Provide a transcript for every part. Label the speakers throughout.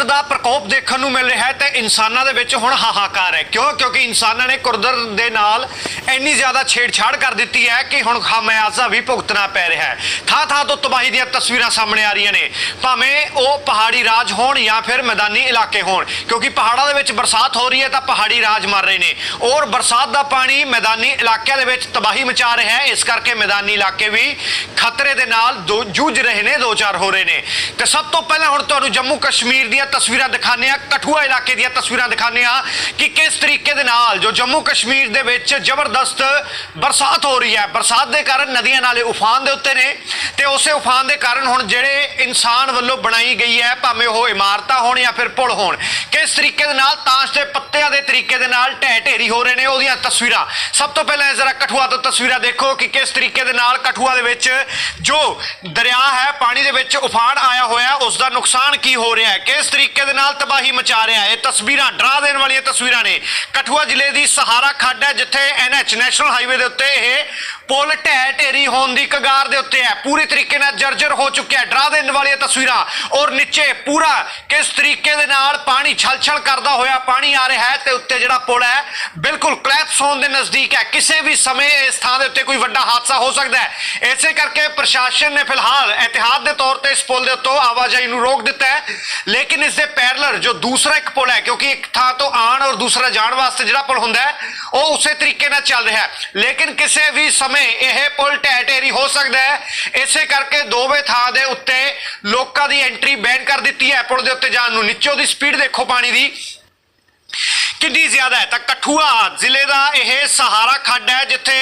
Speaker 1: ਕੁਦਰਤ ਦਾ ਪ੍ਰਕੋਪ ਦੇਖਣ ਨੂੰ ਮਿਲ ਰਿਹਾ ਹੈ ਤੇ ਇਨਸਾਨਾਂ ਦੇ ਵਿੱਚ ਹੁਣ ਹਾਹਾਕਾਰ ਹੈ। ਕਿਉਂ? ਕਿਉਂਕਿ ਇਨਸਾਨਾਂ ਨੇ ਕੁਦਰਤ ਦੇ ਨਾਲ ਇੰਨੀ ਜ਼ਿਆਦਾ ਛੇੜਛਾੜ ਕਰ ਦਿੱਤੀ ਹੈ ਕਿ ਹੁਣ ਖਾਮਿਆਜ਼ਾ ਵੀ ਭੁਗਤਣਾ ਪੈ ਰਿਹਾ ਹੈ। ਥਾਂ ਥਾਂ ਤੋਂ ਤਬਾਹੀ ਦੀਆਂ ਤਸਵੀਰਾਂ ਸਾਹਮਣੇ ਆ ਰਹੀਆਂ ਨੇ। ਭਾਵੇਂ ਉਹ ਪਹਾੜੀ ਰਾਜ ਹੋਣ ਜਾਂ ਫਿਰ ਮੈਦਾਨੀ ਇਲਾਕੇ ਹੋਣ, ਕਿਉਂਕਿ ਪਹਾੜਾਂ ਦੇ ਵਿੱਚ ਬਰਸਾਤ ਹੋ ਰਹੀ ਹੈ ਤਾਂ ਪਹਾੜੀ ਰਾਜ ਮਰ ਰਹੇ ਨੇ। ਔਰ ਬਰਸਾਤ ਦਾ ਪਾਣੀ ਮੈਦਾਨੀ ਇਲਾਕਿਆਂ ਦੇ ਵਿੱਚ ਤਬਾਹੀ ਮਚਾ ਰਿਹਾ ਹੈ। ਇਸ ਕਰਕੇ ਮੈਦਾਨੀ ਇਲਾਕੇ ਵੀ ਖਤਰੇ ਦੇ ਨਾਲ ਦੋ- ਜੂਝ ਰਹੇ ਨੇ ਦੋ ਚਾਰ ਹੋ ਰਹੇ ਨੇ। ਤੇ ਸਭ ਤੋਂ ਪਹਿਲਾਂ ਹੁਣ ਤੁਹਾਨੂੰ ਜੰਮੂ ਕਸ਼ਮੀਰ ਦੀਆਂ ਤਸਵੀਰਾਂ ਦਿਖਾਉਂਦੇ ਆ ਕਠੂਆ ਇਲਾਕੇ ਦੀਆਂ ਤਸਵੀਰਾਂ ਦਿਖਾਉਂਦੇ ਆ ਕਿ ਕਿਸ ਤਰੀਕੇ ਦੇ ਨਾਲ ਜੋ ਜੰਮੂ ਕਸ਼ਮੀਰ ਦੇ ਵਿੱਚ ਜ਼ਬਰਦਸਤ ਬਰਸਾਤ ਹੋ ਰਹੀ ਹੈ। ਬਰਸਾਤ ਦੇ ਕਾਰਨ ਨਦੀਆਂ ਨਾਲੇ ਉਫਾਨ ਦੇ ਉੱਤੇ ਨੇ ਤੇ ਉਸੇ ਉਫਾਨ ਦੇ ਕਾਰਨ ਹੁਣ ਜਿਹੜੇ ਇਨਸਾਨ ਵੱਲੋਂ ਬਣਾਈ ਗਈ ਹੈ, ਭਾਵੇਂ ਉਹ ਇਮਾਰਤਾਂ ਹੋਣ ਜਾਂ ਫਿਰ ਪੁਲ ਹੋਣ, ਕਿਸ ਤਰੀਕੇ ਦੇ ਨਾਲ ਤਾਸ਼ ਦੇ ਪੱਤਿਆਂ ਦੇ ਤਰੀਕੇ ਦੇ ਨਾਲ ਢਹਿ ਢੇਰੀ ਹੋ ਰਹੇ ਨੇ ਉਹਦੀਆਂ ਤਸਵੀਰਾਂ। ਸਭ ਤੋਂ ਪਹਿਲਾਂ ਜ਼ਰਾ ਕਠੂਆ ਤੋਂ ਤਸਵੀਰਾਂ ਦੇਖੋ ਕਿ ਕਿਸ ਤਰੀਕੇ ਦੇ ਨਾਲ ਕਠੂਆ ਦੇ ਵਿੱਚ ਜੋ ਦਰਿਆ ਹੈ, ਪਾਣੀ ਦੇ ਵਿੱਚ ਉਫਾਨ ਆਇਆ ਹੋਇਆ ਉਸ ਦਾ ਨੁਕਸਾਨ ਕੀ ਹੋ ਰਿਹਾ ਹੈ? ਕਿਸ ਤਰੀਕੇ ਦੇ ਨਾਲ ਤਬਾਹੀ ਮਚਾ ਰਿਹਾ ਹੈ। ਇਹ ਤਸਵੀਰਾਂ ਡਰਾ ਦੇਣ ਵਾਲੀਆਂ ਤਸਵੀਰਾਂ ਨੇ। ਕਠੂਆ ਜ਼ਿਲ੍ਹੇ ਦੀ ਸਹਾਰਾ ਖੱਡ ਹੈ, ਜਿੱਥੇ ਐਨਐਚ ਨੈਸ਼ਨਲ ਹਾਈਵੇ ਦੇ ਉੱਤੇ ਇਹ ਪੁਲ ਢਹਿ ਢੇਰੀ ਹੋਣ ਦੀ ਕਗਾਰ ਦੇ ਉੱਤੇ ਹੈ। ਪੂਰੀ ਤਰੀਕੇ ਨਾਲ ਜਰਜਰ ਹੋ ਚੁੱਕਿਆ ਡਰਾ ਦੇਣ ਵਾਲੀਆਂ ਤਸਵੀਰਾਂ ਔਰ ਨੀਚੇ ਪੂਰਾ ਕਿਸ ਤਰੀਕੇ ਦੇ ਨਾਲ ਪਾਣੀ ਛਲਛਲ ਕਰਦਾ ਹੋਇਆ ਪਾਣੀ ਆ ਰਿਹਾ ਹੈ ਤੇ ਉੱਤੇ ਜਿਹੜਾ ਪੁਲ ਹੈ, ਬਿਲਕੁਲ ਕਲੈਪਸ ਹੋਣ ਦੇ ਨਜ਼ਦੀਕ ਹੈ। ਕਿਸੇ ਵੀ ਸਮੇਂ ਇਸ ਥਾਂ ਦੇ ਉੱਤੇ ਕੋਈ ਵੱਡਾ ਹਾਦਸਾ ਹੋ ਸਕਦਾ ਹੈ। ਇਸੇ ਕਰਕੇ ਪ੍ਰਸ਼ਾਸਨ ਨੇ ਫਿਲਹਾਲ ਇਤਿਹਾਦ ਤੇ ਇਸ ਪੁਲ ਦੇ ਉੱਤੋਂ ਆਵਾਜਾਈ ਨੂੰ ਰੋਕ ਦਿੱਤਾ ਹੈ। ਲੇਕਿਨ ਇਸ ਦੇ ਪੈਰਲਰ ਜੋ ਦੂਸਰਾ ਇੱਕ ਪੁਲ ਹੈ, ਕਿਉਂਕਿ ਇੱਕ ਥਾਂ ਤੋਂ ਆਉਣ ਔਰ ਦੂਸਰਾ ਜਾਣ ਵਾਸਤੇ ਜਿਹੜਾ ਪੁਲ ਹੁੰਦਾ ਹੈ, ਉਹ ਉਸੇ ਤਰੀਕੇ ਨਾਲ ਚੱਲ ਰਿਹਾ ਹੈ। ਲੇਕਿਨ ਕਿਸੇ ਵੀ ਸਮੇਂ ਇਹ ਪੁਲ ਢਹਿ ਢੇਰੀ ਹੋ ਸਕਦਾ ਹੈ। ਇਸੇ ਕਰਕੇ ਦੋਵੇਂ ਥਾਂ ਦੇ ਉੱਤੇ ਲੋਕਾਂ ਦੀ ਐਂਟਰੀ ਬੈਨ ਕਰ ਦਿੱਤੀ ਹੈ। ਪੁਲ ਦੇ ਉੱਤੇ ਜਾਣ ਨੂੰ ਨੀਚੋਂ ਦੀ ਸਪੀਡ ਦੇਖੋ ਪਾਣੀ ਦੀ। ਕਿੰਨੀ ਜ਼ਿਆਦਾ ਹੈ? ਤਾਂ ਕਠੂਆ ਜ਼ਿਲ੍ਹੇ ਦਾ ਇਹ ਸਹਾਰਾ ਖੱਡ ਹੈ, ਜਿੱਥੇ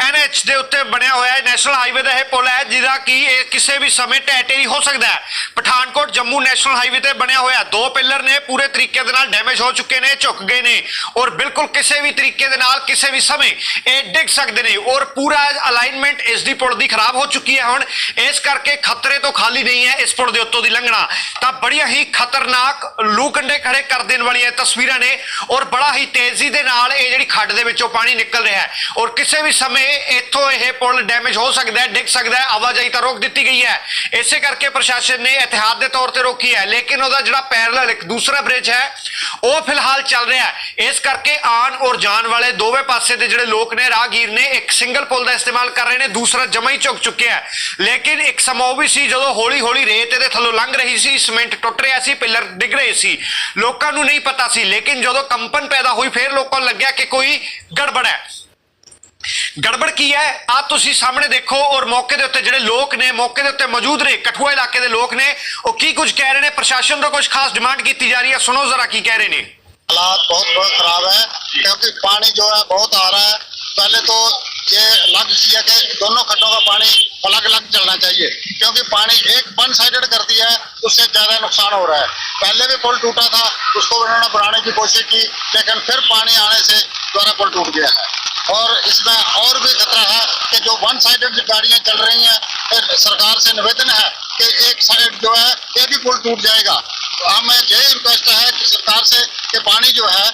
Speaker 1: ਐਨਐਚ ਦੇ ਉੱਤੇ ਬਣਿਆ ਹੋਇਆ ਹੈ, ਨੈਸ਼ਨਲ ਹਾਈਵੇ ਦਾ ਇਹ ਪੁਲ ਹੈ, ਜਿਹਦਾ ਕਿ ਇਹ ਕਿਸੇ ਵੀ ਸਮੇਂ ਢਹਿ ਹੋ ਸਕਦਾ ਹੈ। ਪਠਾਨਕੋਟ ਜੰਮੂ ਨੈਸ਼ਨਲ ਹਾਈਵੇ ਤੇ ਬਣਿਆ ਹੋਇਆ ਦੋ ਪਿੱਲਰ ਨੇ ਪੂਰੇ ਤਰੀਕੇ ਦੇ ਨਾਲ ਡੈਮੇਜ ਹੋ ਚੁੱਕੇ ਨੇ, ਝੁਕ ਗਏ ਨੇ ਔਰ ਬਿਲਕੁਲ ਕਿਸੇ ਵੀ ਤਰੀਕੇ ਦੇ ਨਾਲ, ਕਿਸੇ ਵੀ ਸਮੇਂ ਇਹ ਡਿੱਗ ਸਕਦੇ ਨੇ ਔਰ ਪੂਰਾ ਅਲਾਈਨਮੈਂਟ ਇਸ ਦੀ ਪੁਲ ਦੀ ਖਰਾਬ ਹੋ ਚੁੱਕੀ ਹੈ ਹੁਣ। ਇਸ ਕਰਕੇ ਖਤਰੇ ਤੋਂ ਖਾਲੀ ਨਹੀਂ ਹੈ ਇਸ ਪੁਲ ਦੇ ਉੱਤੋਂ ਦੀ ਲੰਘਣਾ। ਤਾਂ ਬੜੀਆਂ ਹੀ ਖਤਰਨਾਕ ਲੂ ਕੰਡੇ ਖੜੇ ਕਰ ਦੇਣ ਵਾਲੀਆਂ ਤਸਵੀਰਾਂ ਨੇ ਔਰ ਬੜਾ ਹੀ ਤੇਜ਼ੀ ਦੇ ਨਾਲ ਇਹ ਜਿਹੜੀ ਖੱਡ ਦੇ ਵਿੱਚੋਂ ਪਾਣੀ ਨਿਕਲ ਰਿਹਾ ਹੈ। ਔਰ ਕਿਸੇ ਵੀ ਸਮੇਂ ਇੱਥੋਂ ਇਹ ਪੁਲ ਡੈਮੇਜ ਹੋ ਸਕਦਾ ਹੈ, ਡਿੱਗ ਸਕਦਾ ਹੈ, ਆਵਾਜਾਈ ਤਾਂ ਰੋਕ ਦਿੱਤੀ ਗਈ ਹੈ। ਇਸੇ ਕਰਕੇ ਪ੍ਰਸ਼ਾਸਨ ਨੇ ਇਤਿਹਾਦ ਦੇ ਤੌਰ ਤੇ ਰੋਕੀ ਹੈ, ਲੇਕਿਨ ਉਹਦਾ ਜਿਹੜਾ ਪੈਰਲਲ ਇੱਕ ਦੂਸਰਾ ਬ੍ਰਿਜ ਹੈ, ਉਹ ਫਿਲਹਾਲ ਚੱਲ ਰਿਹਾ ਹੈ। ਇਸ ਕਰਕੇ ਆਉਣ ਔਰ ਜਾਣ ਵਾਲੇ ਦੋਵੇਂ ਪਾਸੇ ਦੇ ਜਿਹੜੇ ਲੋਕ ਨੇ, ਰਾਹਗੀਰ ਨੇ, ਇੱਕ ਸਿੰਗਲ ਪੁਲ ਦਾ ਇਸਤੇਮਾਲ ਕਰ ਰਹੇ ਨੇ, ਦੂਸਰਾ ਜਮਾ ਹੀ ਝੁਕ ਚੁੱਕਿਆ ਹੈ। ਲੇਕਿਨ ਇੱਕ ਸਮਾਂ ਉਹ ਵੀ ਸੀ ਜਦੋਂ ਹੌਲੀ ਹੌਲੀ ਰੇਤ ਇਹਦੇ ਥੱਲੋਂ ਲੰਘ ਰਹੀ ਸੀ, ਸੀਮੈਂਟ ਟੁੱਟ ਰਿਹਾ ਸੀ, ਪਿੱਲਰ ਡਿੱਗ ਰਹੇ ਸੀ। ਲੋਕਾਂ ਨੂੰ ਨਹੀਂ ਪਤਾ ਸੀ, ਲੇਕਿਨ ਜਦੋਂ ਕੰਮ ਕੰਪਨ ਪੈਦਾ ਹੋਈ ਫਿਰ ਲੋਕਾਂ ਨੂੰ ਲੱਗਿਆ ਕਿ ਕੋਈ ਗੜਬੜ ਹੈ ਗੜਬੜ ਕੀ ਹੈ ਆ ਤੁਸੀਂ ਸਾਹਮਣੇ ਦੇਖੋ ਔਰ ਮੌਕੇ ਦੇ ਉੱਤੇ ਜਿਹੜੇ ਲੋਕ ਨੇ ਮੌਕੇ ਦੇ ਉੱਤੇ ਮੌਜੂਦ ਨੇ ਕਠੂਆ ਇਲਾਕੇ ਦੇ ਲੋਕ ਨੇ ਉਹ ਕੀ ਕੁਝ ਕਹਿ ਰਹੇ ਨੇ ਪ੍ਰਸ਼ਾਸਨ ਤੋਂ ਕੁਝ ਖਾਸ ਡਿਮਾਂਡ ਕੀਤੀ ਜਾ ਰਹੀ ਹੈ ਸੁਣੋ ਜ਼ਰਾ ਕੀ ਕਹਿ ਰਹੇ ਨੇ
Speaker 2: हालात बहुत बहुत खराब है क्योंकि पानी जो है बहुत आ रहा है पहले तो ये लग चाहिए कि दोनों खड्डों का पानी अलग अलग चलना चाहिए क्योंकि पानी एक वन साइडेड कर दिया है उससे ज़्यादा नुकसान हो रहा है। पहले भी पुल टूटा था, उसको उन्होंने बनाने की कोशिश की, लेकिन फिर पानी आने से द्वारा पुल टूट गया है। और इसमें और भी खतरा है कि जो वन साइडेड गाड़ियाँ चल रही हैं सरकार से निवेदन है कि एक साइड जो है, ये भी पुल टूट जाएगा। हमें यही रिक्वेस्ट है कि सरकार से कि पानी जो है